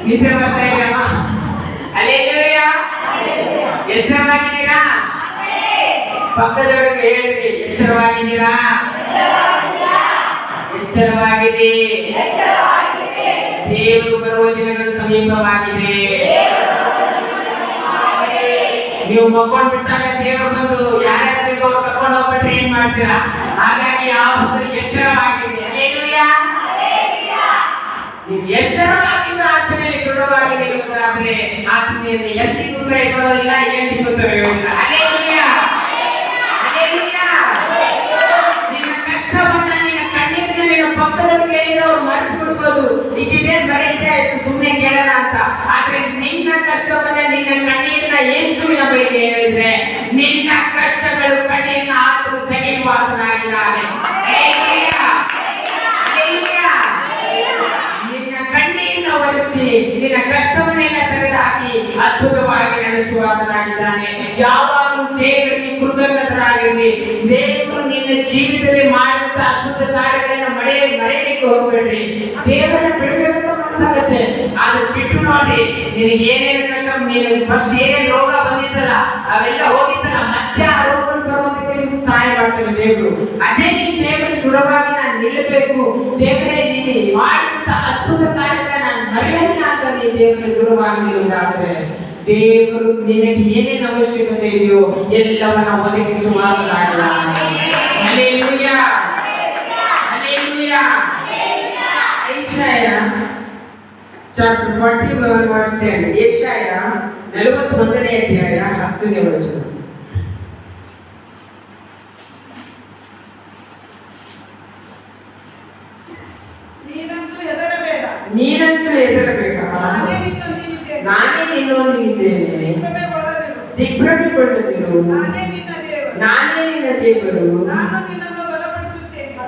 ನಿದ್ದೆ ಬರ್ತಾ ಇದೆಯಮ್ಮ ಹಲ್ಲೆಲೂಯಾ ಎಚ್ಚರವಾಗಿದ್ದೀರಾ ಪಕ್ಕದವರಿಗೆ ಹೇಳ್ರಿ, ಎಚ್ಚರವಾಗಿದ್ದೀರಾ? ಎಚ್ಚರವಾಗಿರಿ. ದೇವರು ಬರುವ ದಿನಗಳು ಸಮೀಪವಾಗಿದೆ. ನೀವು ಮಕ್ಕೊಂಡು ಬಿಟ್ಟಾಗ ದೇವರು ಬಂದು ಯಾರ್ಯಾರು ಬೇಕೋ ಕರ್ಕೊಂಡು ಹೋಗ್ಬಿಟ್ರೆ ಏನ್ ಮಾಡ್ತೀರಾ? ಹಾಗಾಗಿ ಯಾವ ಎಚ್ಚರವಾಗಿರಿ ನೀವು ಎಚ್ಚರವಾಗಿದ್ದು ಆತನಲ್ಲಿ ದೃಢವಾಗಿ ನಿಲ್ಲುವುದಾದ್ರೆ ಆತನಿಂದ ಎಂದಿಗೂ ಕೈ ಬಿಡೋದಿಲ್ಲ ಎಂದಿಗೂ ತೊರೆಯುವುದಿಲ್ಲ. ಅಲ್ಲೇಲೂಯಾ ಬಿಡ್ಬೋದು ಇದಿದೆ ಬರೀ ಇದೆ ಸುಮ್ಮನೆ ಕೇಳೋಣ ಅಂತ. ಆದ್ರೆ ನಿನ್ನ ಕಷ್ಟವನ್ನ ನಿನ್ನ ಕಣ್ಣಿಯಿಂದ ಯೇಸುವಿನ ಬಳಿಗೆ ಹೇಳಿದ್ರೆ ನಿನ್ನ ಕಷ್ಟಗಳು ಕಣ್ಣಿನ ಆದರೂ ತೆಗೆಯುವಾತನಾಗಿದ್ದಾನೆ ಒರೆಸಿ ನಿನ್ನ ಕಷ್ಟವನ್ನೆಲ್ಲ ತೆರೆದಾಕಿ ಅದ್ಭುತವಾಗಿ ನಡೆಸುವಾತನಾಗಿದ್ದಾನೆ ಯಾವಾಗಲೂ ದೇವರಿಗೆ ಕೃತಜ್ಞತರಾಗಿರ್ರಿ ದೇವರು ನಿನ್ನ ಜೀವಿತದಲ್ಲಿ ಮಾಡಿದಂತ ಅದ್ಭುತ ಕಾರ್ಯಗಳನ್ನ ಮಳೆ ಮರೆಯಲಿಕ್ಕೆ ಹೋಗ್ಬೇಡ್ರಿ. ದೇವರನ್ನ ಬಿಡಬೇಕಂತ ಅದು ಬಿಟ್ಟು ನೋಡಿ, ನಿನಗೆ ಏನೇನು ಕಷ್ಟ, ನೀನು ಫಸ್ಟ್ ಏನೇನು ರೋಗ ಬಂದಿತ್ತಲ್ಲ, ಅವೆಲ್ಲ ಹೋಗಿದ್ದಲ್ಲ ಮತ್ತೆ ಆ ನಿಮ್ಗೆ ಸಹಾಯ ಮಾಡ್ತಾನೆ ದೇವರು. ಅದೇ ನೀನ್ ದೇವರ ದೃಢವಾಗಿ ನಾನು ನಿಲ್ಲಬೇಕು. ದೇವರೇ, ನೀನು ಮಾಡಿದಂತ ಅದ್ಭುತ ಕಾರ್ಯದ ನಾನು ಮರೆಯಲಿಲ್ಲ ಅಂತ ನೀ ದೇವರ ದೃಢವಾಗಿ ನಿಲ್ಲುವುದಾದ್ರೆ, ದೇವರು ನಿನಗೆ ಏನೇನು ಅವಶ್ಯಕತೆ ಇದೆಯೋ ಎಲ್ಲವನ್ನ ಒದಗಿಸುವ ಚಾಪ್ಟರ್ ಫಾರ್ಟಿ ಒನ್ ವರ್ಸ್ ನಲವತ್ತೊಂದನೇ ಅಧ್ಯಾಯ ಹತ್ತನೇ ವಚನ ನೀನಂತೂ ಹೆದರಬೇಡ ನೀನಂತೂ ಎದುರಬೇಕು ನಾನೇ ನಿನ್ನೊಂದಿಗಿದ್ದೇನೆ ದಿಗ್ಭ್ರಮೆಗೊಳ್ಳದಿರು. ನಾನೇ ನಿನ್ನ ದೇವರು.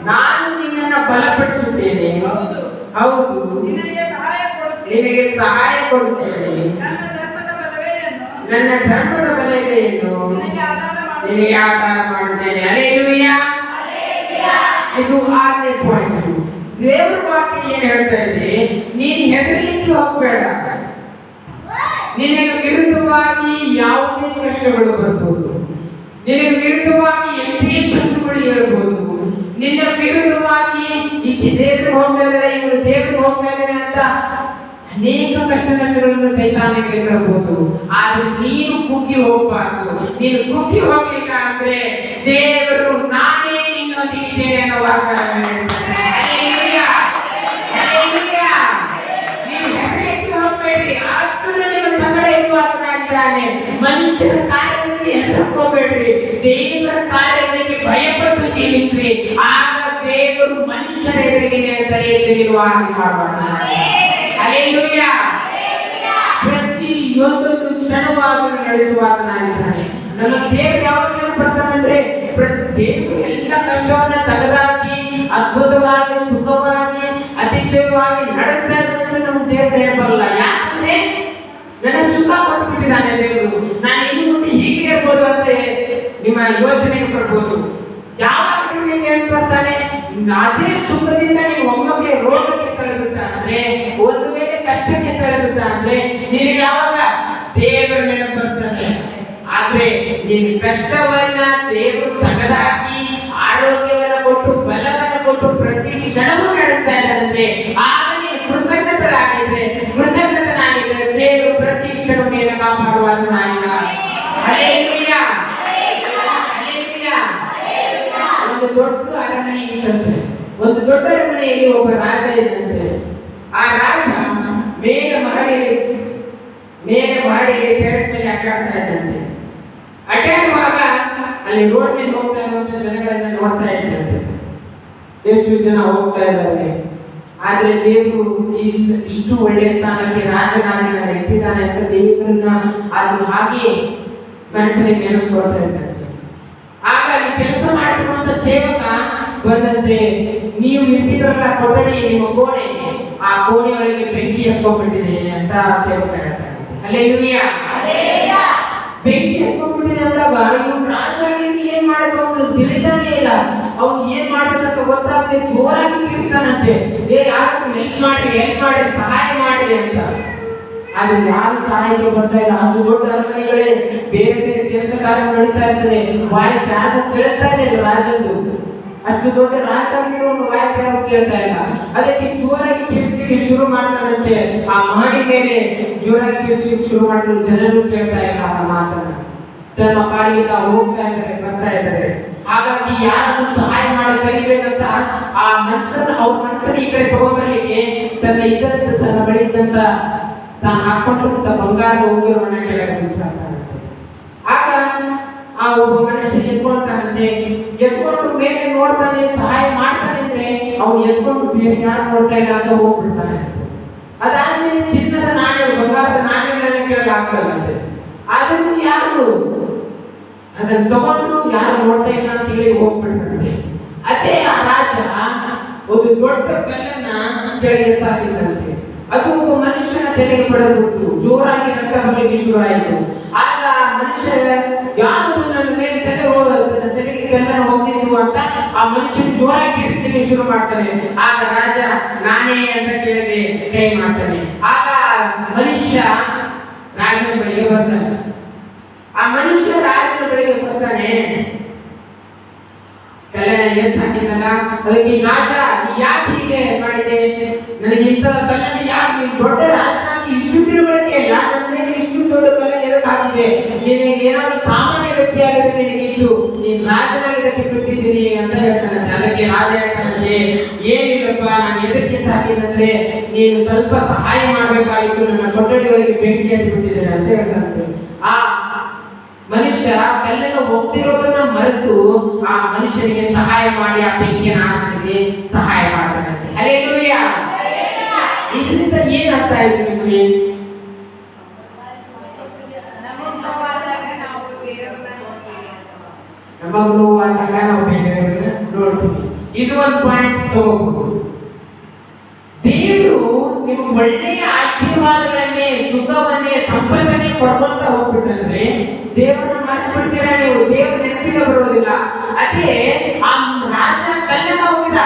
ನಾನೇ ನಿನ್ನನ್ನು ಬಲಪಡಿಸುತ್ತೇನೆ. ಹೌದು. ನಿನಗೆ ಸಹಾಯ ಕೊಡುತ್ತೇನೆ. ನನ್ನ ಧರ್ಮದ ಬಲಗೆಯನ್ನು ನಿನಗೆ ಆಧಾರ ಮಾಡುತ್ತೇನೆ. ಅಲೆಲೂಯಾ ಇದು ಆರನೇ ಪಾಯಿಂಟ್ ದೇವರ ವಾಕ್ಯ ಏನ್ ಹೇಳ್ತಾ ಇದೆ ನೀನು ಹೆದರ್ಲಿಕ್ಕೆ ಹೋಗ್ಬೇಡ. ನಿನಗೆ ವಿರುದ್ಧವಾಗಿ ಯಾವುದೇ ಕಷ್ಟಗಳು ಬರ್ಬೋದು. ನಿನಗೆ ವಿರುದ್ಧವಾಗಿ ಎಷ್ಟೇ ಶತ್ರುಗಳು ಹೇಳ್ಬೋದು ನಿನ್ನ ವಿರುದ್ಧವಾಗಿ ಈಕೆ ದೇವರು ಹೋಗ್ತಾ ಇದ್ದಾರೆ ಇವರು ದೇವ್ರಿಗೆ ಹೋಗ್ತಾ ಇದ್ದಾರೆ ಅಂತ ಅನೇಕ ಕಷ್ಟ ನಷ್ಟಗಳನ್ನು ಸೈತಾನಿಗೆ ತರಬಹುದು. ಆದ್ರೆ ನೀನು ಕುಗ್ಗಿ ಹೋಗಬಾರ್ದು. ನೀನು ಕುಗ್ಗಿ ಹೋಗ್ಲಿಕ್ಕಾದ್ರೆ ದೇವರು ನಾನೇ ನಿನ್ನೊಂದಿಗಿದ್ದೇನೆ ಅನ್ನೋ ವಾಗ್ದಾನ ಮನುಷ್ಯರ ಕಾರ್ಯಗಳಿಗೆ ಹೆದರ್ಕೋಬೇಡ್ರಿ ದೇವರ ಕಾರ್ಯಗಳಿಗೆ ಭಯಪಟ್ಟು ಜೀವಿಸ್ರಿ. ಆಗ ದೇವರು ಮನುಷ್ಯರ ಎದುರಿಗೆ ತಲೆ ಎದುರಿರುವ ಹಾಗೆ ಮಾಡುವ ಹಲ್ಲೆಲೂಯಾ. ಪ್ರತಿಯೊಂದೊಂದು ನಡೆಸುವಾಗ ನಾನಿದ್ದಾನೆ. ನಮ್ಮ ದೇವರು ಯಾವಾಗ ಬರ್ತಾನಂದ್ರೆ ಪ್ರತಿ ದೇವರು ಎಲ್ಲ ಕಷ್ಟವನ್ನ ತೆಗೆದಾಕಿ, ಅದ್ಭುತವಾಗಿ, ಸುಖವಾಗಿ, ಅತಿಶಯವಾಗಿ ನಡೆಸ್ತಾ ಇದ್ದಾನೆ ನಮ್ಮ ದೇವರು ನೆನಪಲ್ಲ. ಯಾಕಂದ್ರೆ ನನ್ನ ಸುಖ ಕೊಟ್ಬಿಟ್ಟಿದ್ದಾನೆ ದೇವರು ನಾನು ಇನ್ನು ಮುಂದೆ ಹೀಗೆ ಇರ್ಬೋದು ಅಂತ ನಿಮ್ಮ ಯೋಚನೆಗೆ ಬರ್ಬೋದು ಯಾವಾಗ ನಿಮ್ಗೆ ಬರ್ತಾನೆ? ಅದೇ ಸುಖದಿಂದ ನೀವು ಒಮ್ಮಕ್ಕೆ ರೋಗಕ್ಕೆ ತಲೆಬಿಟ್ಟ ಅಂದ್ರೆ ಒಂದು ವೇಳೆ ಕಷ್ಟಕ್ಕೆ ತಲೆಬಿಟ್ಟ ಅಂದ್ರೆ ನಿನಗೆ ಯಾವಾಗ? ದೇವರ ನೆನಪು ಬರ್ತಾನೆ ಆದ್ರೆ ನಿನ್ನ ಕಷ್ಟವನ್ನ ದೇವರು ತಗದಾಕಿ, ಆರೋಗ್ಯವನ್ನ ಕೊಟ್ಟು, ಬಲವನ್ನ ಕೊಟ್ಟು ಪ್ರತಿ ಕ್ಷಣವೂ ನಡೆಸ್ತಾ ಇದ್ದಾರಂದ್ರೆ ಆಗ ದೊಡ್ಡ ಅರಮನೆ ಇತ್ತಂತೆ ಒಂದು ದೊಡ್ಡ ಅರಮನೆಯಲ್ಲಿ ಒಬ್ಬ ರಾಜ ಇದ್ದಂತೆ. ಆ ರಾಜ ಮೇಲೆ ಮಹಡಿಯಲ್ಲಿ ಮೇಲೆ ಮಹಡಿಯಲ್ಲಿ ಟೆರೆಸ್ ಮೇಲೆ ಅಡ್ಡಾಡ್ತಾ ಇದ್ದಂತೆ. ಅಡ್ಡಾಡುವಾಗ ಅಲ್ಲಿ ರೋಡ್ ಮೇಲೆ ಹೋಗ್ತಾ ಇರುವಂತ ಜನಗಳನ್ನ ನೋಡ್ತಾ ಇದ್ದಂತೆ. ಎಷ್ಟು ಜನ ಹೋಗ್ತಾ ಇದ್ದಾರೆ. ಆದರೆ ದೇವರು ಈ ಇಷ್ಟು ಒಳ್ಳೆಯ ಸ್ಥಾನಕ್ಕೆ ರಾಜನಾಗಿ ನಾನು ಇಟ್ಟಿದ್ದಾನೆ ಅಂತ ದೇವರನ್ನ ಅದು ಹಾಗೆ ಮನಸ್ಸಲ್ಲಿ ನೆನೆಸ್ಕೊಳ್ತಾ ಇದ್ದಾರೆ. ಕೆಲಸ ಮಾಡಿರುವಂತ ಸೇವಕ ಬಂದಂತೆ ನೀವು ಇಟ್ಟಿದ್ರಲ್ಲ ಕೊಠಡಿ ನಿಮ್ಮ ಕೋಣೆ ಆ ಕೋಣೆಯೊಳಗೆ ಬೆಂಕಿ ಹತ್ಕೊಂಡ್ಬಿಟ್ಟಿದೆ ಅಂತ ಸೇವಕ ಹೇಳ್ತಾರೆ. ಅಲ್ಲೇ ಬೆಂಕಿ ಹತ್ಕೊಂಡ್ಬಿಟ್ಟಿದೆ ಅಂದಾಗ ಇವ್ನು ರಾಜ ಆಗಿ ಏನ್ ಮಾಡಬೇಕು ತಿಳಿದಾನೇ ತಿಳಿತಾನೆ ಇಲ್ಲ. ಅವ್ನು ಏನ್ ಮಾಡ್ಬೇಕಂತ ಗೊತ್ತಾಗದೆ ಜೋರಾಗಿ ತಿಳಿಸ್ತಾನಂತೆ. ಏ ಯಾರು ಹೆಲ್ಪ್ ಮಾಡ್ರಿ ಹೆಲ್ಪ್ ಮಾಡ್ರಿ ಸಹಾಯ ಮಾಡ್ರಿ ಅಂತ. ಆದ್ರೆ ಯಾರು ಸಹಾಯಕ್ಕೆ ಬರ್ತಾ ಇಲ್ಲ? ಅದು ದೊಡ್ಡ ಅರಮನೆಗಳೇ, ಬೇರೆ ಬೇರೆ ಕೆಲಸ ಕಾರ್ಯ ನಡೀತಾ ಇರ್ತದೆ. ವಾಯ್ಸ್ ಯಾರು ಕೇಳಿಸ್ತಾ ಇಲ್ಲ ರಾಜಂದು? ಅಷ್ಟು ದೊಡ್ಡ ರಾಜಕೀಯ ಒಂದು ವಾಯ್ಸ್ ಯಾರು ಕೇಳ್ತಾ ಇಲ್ಲ? ಅದಕ್ಕೆ ಜೋರಾಗಿ ಕೇಳಿಸಲಿಕ್ಕೆ ಶುರು ಮಾಡ್ತಾರಂತೆ. ಆ ಮಾಡಿ ಮೇಲೆ ಜೋರಾಗಿ ಕೇಳಿಸಲಿಕ್ಕೆ ಶುರು ಮಾಡಿದ್ರು ಜನರು ಕೇಳ್ತಾ ಇಲ್ಲ ಆ ಮಾತನ್ನ. ತಮ್ಮ ಪಾಡಿಗೆ ತಾವು ಹೋಗ್ತಾ ಇದ್ದಾರೆ, ಬರ್ತಾ ಇದ್ದಾರೆ. ಹಾಗಾಗಿ ಯಾರನ್ನು ಸಹಾಯ ಮಾಡಿ ಕರಿಬೇಕಂತ ಆ ಮನಸ್ಸನ್ನು, ಅವ್ರ ಮನಸ್ಸನ್ನು ಈ ಕಡೆ ತಗೊಂಡ್ಬರ್ಲಿಕ್ಕೆ ತನ್ನ ಇದ್ದಂತ ತನ್ನ ಬಳಿ ಇದ್ದಂತ ತಾನು ಹಾಕ್ಕೊಟ್ಟಂತ ಬಂಗಾರ ಹೋಗಿರೋ ಉಂಗುರವನ್ನ ಕೆಳಗೆ ಆಗ ಆ ಒಬ್ಬ ಮನುಷ್ಯ ಎತ್ಕೊಳ್ತಾನಂತೆ. ಎತ್ಕೊಂಡು ಮೇಲೆ ನೋಡ್ತಾನೆ, ಸಹಾಯ ಮಾಡ್ತಾನೆ ಅಂದ್ರೆ ಅವನು ಎತ್ಕೊಂಡು ಬೇರೆ ಯಾರು ನೋಡ್ತಾ ಇಲ್ಲ ಅಂತ ಹೋಗ್ಬಿಡ್ತಾನೆ. ಅದಾದ್ಮೇಲೆ ಚಿನ್ನದ ನಾಣ್ಯ, ಬಂಗಾರದ ನಾಣ್ಯ ಕೆಳಗೆ ಅದನ್ನು ಯಾರು ಅದನ್ನ ತಗೊಂಡು ಯಾರು ನೋಡ್ತಾ ಇಲ್ಲ ಅಂತ ಹೇಳಿ ಹೋಗ್ಬಿಡ್ತಾನೆ ಅದೇ ಆ ರಾಜ ಒಂದು ದೊಡ್ಡ ಕಲ್ಲನ್ನ ಕೆಳಗೆ ಎತ್ತಾಕಿದಂತೆ ಅದು ಒಬ್ಬ ಮನುಷ್ಯನ ತಲೆಗೆ ಬಡದ್ಬಿಟ್ಟು ಜೋರಾಗಿ ರಕ್ತ ಬರಲಿಕ್ಕೆ ಶುರುವಾಯಿತು. ಆಗ ಮನುಷ್ಯ ಯಾರು ನನ್ನ ಮೇಲೆ ತಲೆ ತಲೆಗೆ ಕಲ್ಲನ್ನು ಹೋಗಿದ್ದು ಅಂತ ಆ ಮನುಷ್ಯ ಜೋರಾಗಿ ಕಿರಿಸ್ಲಿಕ್ಕೆ ಶುರು ಮಾಡ್ತಾನೆ. ಆಗ ರಾಜ, ನಾನೇ ಅಂತ ಕೆಳಗೆ ಕೈ ಮಾಡ್ತಾನೆ. ಆಗ ಮನುಷ್ಯ ರಾಜನ ಬಳಿಗೆ ಬರ್ತಾನೆ. ಆ ಮನುಷ್ಯ ರಾಜನ ಬಳಿಗೆ ಬರ್ತಾನೆ. ಕಲ್ಲನ ಎತ್ ಹಾಕಿದಲ್ಲ ಅದಕ್ಕೆ ಈ ರಾಜ ನೀ ಯಾಕೆ ಹೀಗೆ ಮಾಡಿದೆ? ನನಗೆ ಇಂಥ ಕಲೆನ ಯಾಕೆ? ನೀನು ದೊಡ್ಡ ರಾಜನಾಗಿ ಇಷ್ಟು ತಿಳುವಳಿಕೆ ನನ್ನ ಇಷ್ಟು ದೊಡ್ಡ ಕಲ್ಲನ್ನು ಎದಕ್ಕೆ ಹಾಕಿದೆ ನಿನಗೆ ಏನಾದ್ರು ಸಾಮಾನ್ಯ ವ್ಯಕ್ತಿ ಆಗಿದ್ರೆ ನಿನಗೆ ಇತ್ತು. ನೀನು ರಾಜನಾಗಿ ಇದಕ್ಕೆ ಬಿಟ್ಟಿದ್ದೀನಿ ಅಂತ ಹೇಳ್ತಾನೆ. ಅದಕ್ಕೆ ರಾಜ ಹೇಳ್ತಾನೆ ಏನಿಲ್ಲಪ್ಪ, ನಾನು ಎದಕ್ಕೆ ಎತ್ತು ಹಾಕಿದಂದ್ರೆ ನೀನು ಸ್ವಲ್ಪ ಸಹಾಯ ಮಾಡಬೇಕಾಯಿತು ನನ್ನ ಕೊಠಡಿಗಳಿಗೆ ಬೆಂಕಿ ಅಂತ ಬಿಟ್ಟಿದ್ದೇನೆ ಅಂತ ಹೇಳ್ತಾನೆ ಮನುಷ್ಯ ಕಲ್ಲನ್ನು ಒಪ್ತಿರೋದನ್ನ ಮರೆತು ಆ ಮನುಷ್ಯನಿಗೆ ಸಹಾಯ ಮಾಡಿ ಆ ಬೆಂಕಿಯನ್ನು ಆರಿಸಲಿಕ್ಕೆ ಸಹಾಯ ಮಾಡ್ತಾನಂತೆ. ಅಲ್ಲೇಲೂಯ ಇದರಿಂದ ಏನ್ ಅರ್ಥ ಆಯ್ತು ನಿಮಗೆ ನಮಗ್ ನೋವಾದಾಗ ನಾವು ಬೇರೆಯವ್ರನ್ನ ನೋಡ್ತೀವಿ. ಇದು ಒಂದು ಪಾಯಿಂಟ್ ತಗೋಬಹುದು ದೇವರು ನಿಮ್ಗೆ ಒಳ್ಳೆಯ ಆಶೀರ್ವಾದಗಳನ್ನೇ, ಸುಖವನ್ನೇ, ಸಂಪತ್ತನ್ನೇ ಕೊಡ್ಕೊಂತ ಹೋಗ್ಬಿಟ್ಟಂದ್ರೆ ದೇವರನ್ನ ಮರ್ತು ಬಿಡ್ತೀರಾ ನೀವು? ದೇವ್ರ ನೆನಪಿಗೆ ಬರೋದಿಲ್ಲ. ಅದೇ ಆ ರಾಜ ಕಲ್ಲನ ಹೋಗಿದ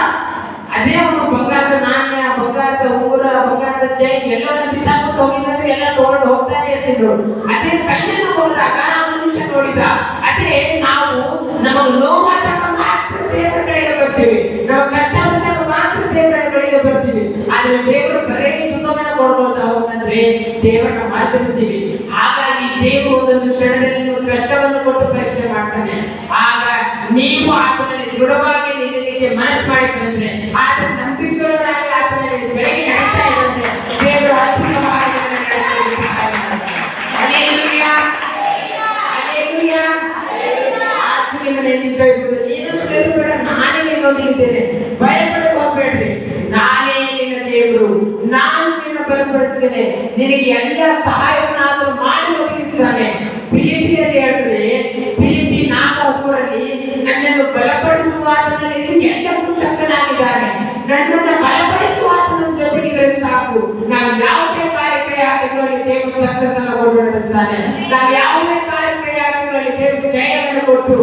ಅದೇ ಅವನು ಬಂಗಾರದ ನಾಣ್ಯ, ಬಂಗಾರದ ಊರ, ಬಂಗಾರದ ಚೈನ್ ಎಲ್ಲ ಬಿಸಾಕೊಂಡು ಹೋಗಿದ್ದಂದ್ರೆ ಎಲ್ಲ ತಗೊಂಡು ಹೋಗ್ತಾನೆ ಇರ್ತಿದ್ರು ಅದೇ ಕಲ್ಲನ್ನು ಹೋದಾಗ ಆ ಮನುಷ್ಯ ನೋಡಿದ. ಅದೇ ನಾವು ನಮ್ಮ ನೋವಾದಾಗ ಮಾತ್ರ ದೇವರ ಕಡೆಗೆ ಬರ್ತೀವಿ. ಕೊಡ್ಬೋದಾ ದೇವರ ಮಾತಿರ್ತೀವಿ ಹಾಗಾಗಿ ದೇವರು ಒಂದೊಂದು ಕ್ಷಣದಲ್ಲಿ ನಿಮಗೆ ಕಷ್ಟವನ್ನು ಕೊಟ್ಟು ಪರೀಕ್ಷೆ ಮಾಡ್ತಾನೆ. ಆಗ ನೀವು ಆತನಲ್ಲಿ ದೃಢವಾಗಿ ನಿಲ್ಲಲಿಕ್ಕೆ ಮನಸ್ಸು ಮಾಡಿದ್ರೆ ಆತ ನಂಬಿಕೆಯವರಾಗಿ ಆತನಲ್ಲಿ ಬೆಳಗ್ಗೆ ನಡೀತಾ ಇದ್ದಂತೆ ದೇವರು ಅದ್ಭುತವಾಗಿ. ನೀನು ನಿನ್ನೊಂದಿಗಿದ್ದೇನೆ ಭಯ ಪಡಕ್ಕೆ ಹೋಗ್ಬೇಡ್ರಿ. ನಾನೇ ನಿನ್ನ ದೇವರು. ನಾನು ಬಲಪಡಿಸ್ತೇನೆ ನಿನಗೆ ಎಲ್ಲ ಸಹಾಯವನ್ನಾದರೂ ಮಾಡಿ ಒದಗಿಸಿದ್ದಾನೆ ಫಿಲಿಪಿಯಲ್ಲಿ ಹೇಳಿದ್ರೆ ಫಿಲಿಪಿ ನಾಲ್ಕು ಹತ್ತರಲ್ಲಿ ನನ್ನನ್ನು ಬಲಪಡಿಸುವ ಎಲ್ಲಕ್ಕೂ ಶಕ್ತನಾಗಿದ್ದಾನೆ. ನನ್ನನ್ನು ಬಲಪಡಿಸುವ ಜೊತೆಗೆ ಜೊತೆಗಿದ್ರೆ ಸಾಕು. ನಾವು ಯಾವುದೇ ಕಾರ್ಯಕ್ರಮ ಅಲ್ಲಿ ದೇವರು ಸಕ್ಸಸ್ ಅನ್ನು ಕೊಟ್ಟು ನಡೆಸ್ತಾನೆ. ನಾವು ಯಾವುದೇ ಕಾರ್ಯಕ್ರಮ ಅಲ್ಲಿ ದೇವರು ಜಯವನ್ನು ಕೊಟ್ಟು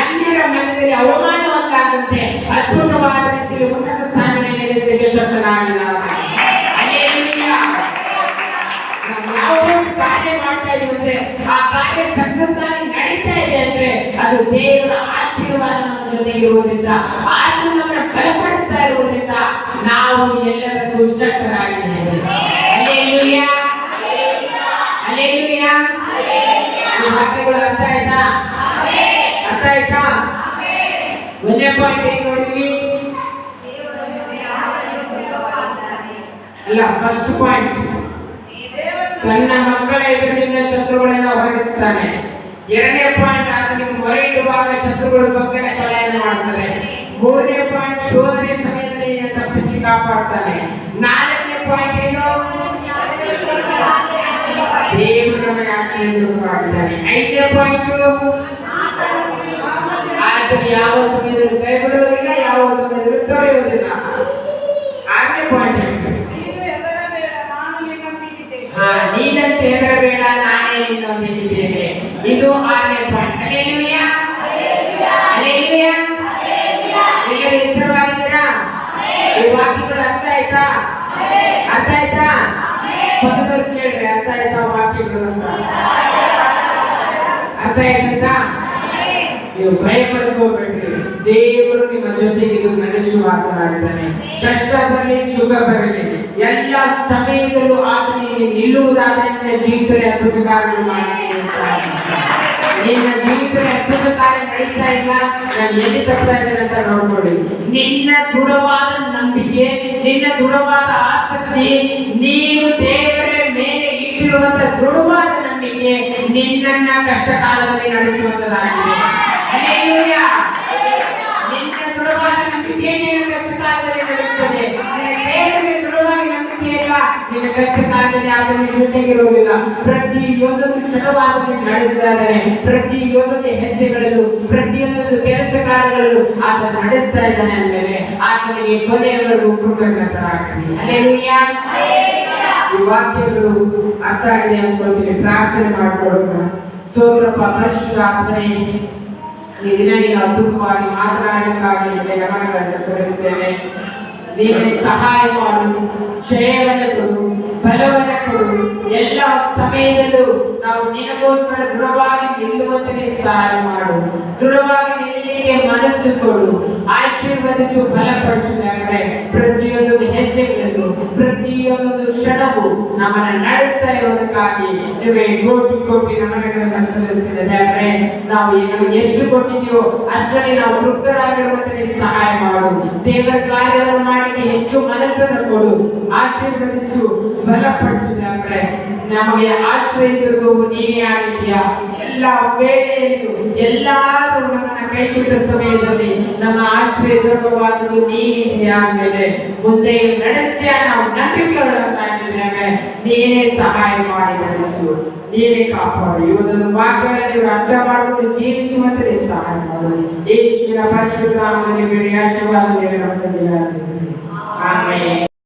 ಅನ್ಯರ ಮನದಲ್ಲಿ ಅವಮಾನವನ್ನಾಗಂತೆ ಅದ್ಭುತವಾದ ರೀತಿಯಲ್ಲಿ ಉನ್ನತ ಸ್ಥಾನದಲ್ಲಿ ನೆಲೆಸಲಿಕ್ಕೆ ಶಕ್ತನಾಗಿದ್ದಾನೆ. ಆ ಕಾರ್ಯ ಸಕ್ಸಸ್ ಆಗಿ ನಡೀತಾ ಇದೆ ಅಂದ್ರೆ ಅದು ದೇವರ ಆಶೀರ್ವಾದ ನಮ್ಮ ಜೊತೆ ಇರುವುದರಿಂದ ಆದ್ರೂ ನಮ್ಮನ್ನ ಬಲಪಡಿಸ್ತಾ ಇರುವುದರಿಂದ ನಾವು ಎಲ್ಲದಕ್ಕೂ ಶಕ್ತರಾಗಿದ್ದೇವೆ. ಪಾಯಿಂಟ್ ಏನ್ ನೋಡಿದ್ವಿ ಅಲ್ಲ ಫಸ್ಟ್ ಪಾಯಿಂಟ್ ತನ್ನ ಮಕ್ಕಳ ಎದುರಿನಿಂದ ಶತ್ರುಗಳನ್ನ ಹೊರಡಿಸ್ತಾನೆ ಎರಡನೇ ಪಾಯಿಂಟ್ ಆತನಿಗೆ ಮೊರೆ ಇಡುವಾಗ ಶತ್ರುಗಳು ಬಗ್ಗೆ ಪಲಾಯನ ಮಾಡ್ತಾರೆ ಮೂರನೇ ಪಾಯಿಂಟ್ ಶೋಧನೆ ಸಮಯದಲ್ಲಿ ತಪ್ಪಿಸಿ ಕಾಪಾಡ್ತಾನೆ. ನಾಲ್ಕನೇ ಪಾಯಿಂಟ್ ಏನು? ನಮಗೆ ಆಚರಣೆ ಐದನೇ ಯಾವ ಸಮಯದಲ್ಲಿ ಕೈ ಬಿಡುವುದಿಲ್ಲ ಯಾವ ಸಮಯದಲ್ಲಿ ತೊರೆಯುವುದಿಲ್ಲ ಆರನೇ ಪಾಯಿಂಟ್ ಹಾ ನೀನಂತೆ ಹೆದರಬೇಡ ನಾನೇ ನಿನ್ನೊಂದಿಗಿದ್ದೇನೆ ಇದು ಆರನೇ ಪಾಯಿಂಟ್ ಅಲ್ಲೇಲುಯ್ಯ ಅಲ್ಲೇಲುಯ್ಯ ಎಲ್ಲರೂ ಎಚ್ಚರವಾಗಿದ್ದೀರಾ? ಈ ವಾಕ್ಯಗಳು ಅರ್ಥ ಆಯ್ತಾ? ಅರ್ಥ ಆಯ್ತಾ? ಪಕ್ಕದವ್ರು ಕೇಳ್ರಿ ಅರ್ಥ ಆಯ್ತಾ ವಾಕ್ಯಗಳು ಅಂತ? ಅರ್ಥ ಆಯ್ತಾ? ನೀವು ಭಯ ಪಡ್ಕೋಬೇಡ್ರಿ ದೇವರು ನಿಮ್ಮ ಜೊತೆಗೆ ಇದು ನಡೆಸುವ ಮಾತನಾಡಿದ್ದಾನೆ ಕಷ್ಟದಲ್ಲಿ ಸುಖ ಬರಲಿ ಎಲ್ಲ ಸಮಯದಲ್ಲೂ ಆತನಿಗೆ ನಿಲ್ಲುವುದಾದರೆ ನಿನ್ನ ಜೀವಿತದಲ್ಲಿ ಅದ್ಭುತ ಕಾರ್ಯಗಳು ಮಾಡಿ ನಿನ್ನ ಜೀವಿತದಲ್ಲಿ ಅದ್ಭುತ ಕಾರ್ಯ ನಡೀತಾ ಇಲ್ಲ. ನಾನು ಎಲ್ಲಿ ತಪ್ತಾ ಇದ್ದೇನೆ ಅಂತ ನೋಡ್ಕೊಳ್ಳಿ ನಿನ್ನ ದೃಢವಾದ ನಂಬಿಕೆ, ನಿನ್ನ ದೃಢವಾದ ಆಸಕ್ತಿ ನೀನು ದೇವರ ಮೇಲೆ ಇಟ್ಟಿರುವಂತ ದೃಢವಾದ ನಂಬಿಕೆ ನಿನ್ನನ್ನ ಕಷ್ಟ ಕಾಲದಲ್ಲಿ ನಡೆಸುವಂತದಾಗಿದೆ. ನಿನ್ನ ದೃಢವಾದ ನಂಬಿಕೆ ನಿನ್ನ ಕಷ್ಟ ಕಾಲದಲ್ಲಿ ನಡೆಸ್ತದೆ ನಿನ್ನ ದೇವರ ಮೇಲೆ ದೃಢವಾಗಿ ನಂಬಿಕೆ ಇಲ್ಲ ನಿನ್ನ ಕಷ್ಟ ಕಾಲದಲ್ಲಿ ಆತನ ಜೊತೆಗಿರುವುದಿಲ್ಲ ಪ್ರತಿಯೊಂದನ್ನು ಹೆಜ್ಜೆಗಳಲ್ಲೂ ಪ್ರತಿಯೊಂದೊಂದು ಕೆಲಸ ಕಾರ್ಯಗಳಲ್ಲೂ ಆತ ನಡೆಸ್ತಾ ಇದ್ದಾನೆ ಅಂದಮೇಲೆ ಆತನಿಗೆ ಕೊನೆಯವರೆಗೂ ಕೃತಜ್ಞತರಾಗ್ತೀನಿ ಅಲ್ಲೇ ಈ ವಾಕ್ಯಗಳು ಅರ್ಥ ಆಗಿದೆ ಅನ್ಕೊಳ್ತೀನಿ. ಪ್ರಾರ್ಥನೆ ಮಾಡ್ಕೊಳ್ಳೋಣ. ಸೋತ್ರಪ್ಪ ಪರಿಶುದ್ಧಾತ್ಮನೆ ಈ ದಿನ ನೀನು ಅದ್ಭುತವಾಗಿ ಮಾತನಾಡಕ್ಕಾಗಿ ನಿಮಗೆ ಗಮನಗಳನ್ನು ಸಲ್ಲಿಸ್ತೇವೆ ನೀನು ಸಹಾಯ ಮಾಡು ಜಯವನ್ನು ಕೊಡು ಬಲವನ್ನು ಕೊಡು ಎಲ್ಲ ಸಮಯದಲ್ಲೂ ನಾವು ನಿನಗೋಸ್ಕರ ದೃಢವಾಗಿ ನಿಲ್ಲುವಂತೆ ನೀನು ಸಹಾಯ ಮಾಡು ದೃಢವಾಗಿ ನಿಲ್ಲಲಿಕ್ಕೆ ಮನಸ್ಸು ಕೊಡು ಆಶೀರ್ವದಿಸು ಬಲಪಡಿಸಿದ್ದಾರೆ ಪ್ರತಿಯೊಂದು ಹೆಜ್ಜೆಗಳನ್ನು, ಪ್ರತಿಯೊಂದು ಕ್ಷಣವು ನಮ್ಮನ್ನ ನಡೆಸ್ತಾ ಇರೋದಕ್ಕಾಗಿ ನೀವೇ ಕೋಟಿ ಕೋಟಿ ನಮನಗಳನ್ನು ಸಲ್ಲಿಸ್ತಿದ್ದಾರೆ ನಾವು ಏನು ಎಷ್ಟು ಕೊಟ್ಟಿದೆಯೋ ಅಷ್ಟರಲ್ಲಿ ನಾವು ತೃಪ್ತರಾಗಿರುವಂತೆ ಸಹಾಯ ಮಾಡು. ದೇವರ ಕಾರ್ಯವನ್ನು ಮಾಡಿ ಹೆಚ್ಚು ಮನಸ್ಸನ್ನು ಕೊಡು, ಆಶೀರ್ವದಿಸು ಬಲಪಡಿಸಿದ್ದಾರೆ ನಮಗೆ ಆಶ್ರಯ ದುರ್ಗವು ನೀನೇ ಆಗಿದೆಯಾ ಎಲ್ಲ ವೇಳೆಯಲ್ಲೂ ಎಲ್ಲರೂ ನಮ್ಮನ್ನ ಕೈಬಿಟ್ಟ ಸಮಯದಲ್ಲಿ ನಮ್ಮ ಆಶ್ರಯ ದುರ್ಗವಾದದ್ದು ನೀನೇ ಆಗಿದೆ ಮುಂದೆ ನಡೆಸ್ಯ ನಾವು ನಂಬಿಕೆಗಳನ್ನಾಗಿದ್ದೇವೆ ನೀನೇ ಸಹಾಯ ಮಾಡಿ ನಡೆಸು. ನೀನೇ ಕಾಪಾಡು. ಇವನನ್ನು ಮಾತ್ರ ಅರ್ಥ ಮಾಡಿಕೊಂಡು ಜೀವಿಸುವಂತೆ ಸಹಾಯ ಮಾಡು. ಯೇಸುವಿನ ಪರಿಶುದ್ಧ ಆಶೀರ್ವಾದ ಆಮೇಲೆ